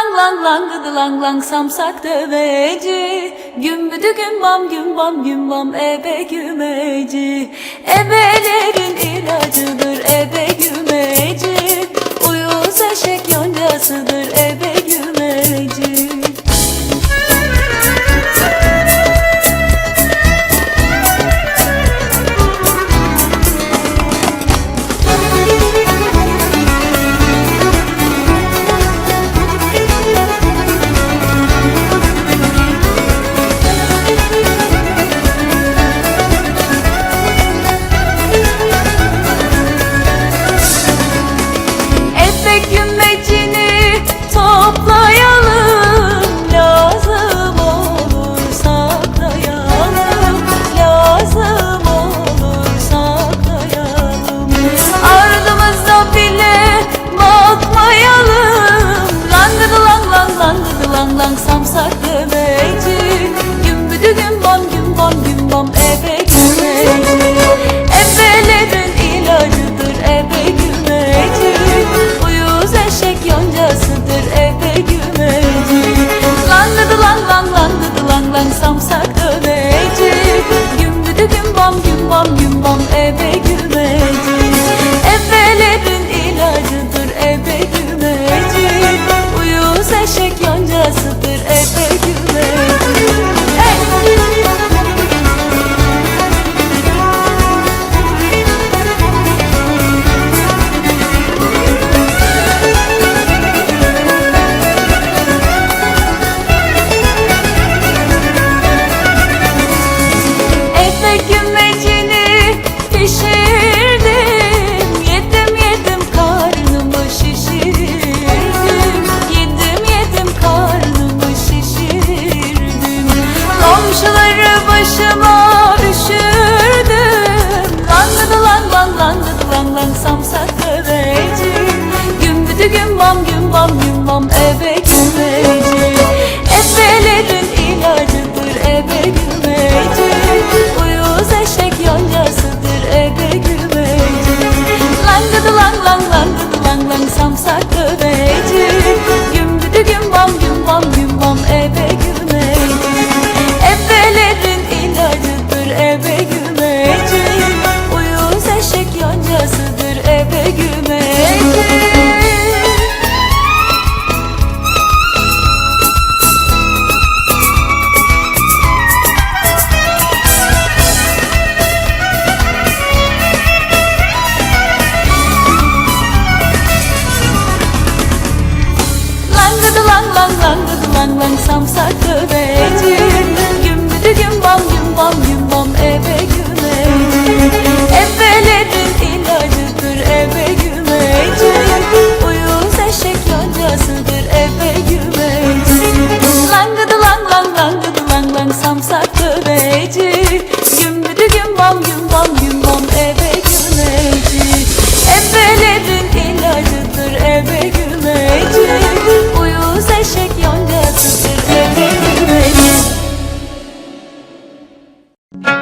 lang lang lang gıdı lang lang samsak döveci. Gümbüdü gümbam gümbam gümbam ebe gümeci. Ebelerin ilacıdır ebe gümeci döveci Gümbüdü gümbam gümbam gümbam ebe gümeci Ebelerin ilacıdır ebe gümeci Uyuz eşek yoncasıdır ebe gümeci Langıdı lang lang langıdı lang lang samsak döveci Gümbüdü gümbam gümbam gümbam ebe gümeci Gümbüdü gümbam gümbam gümbam ebe you.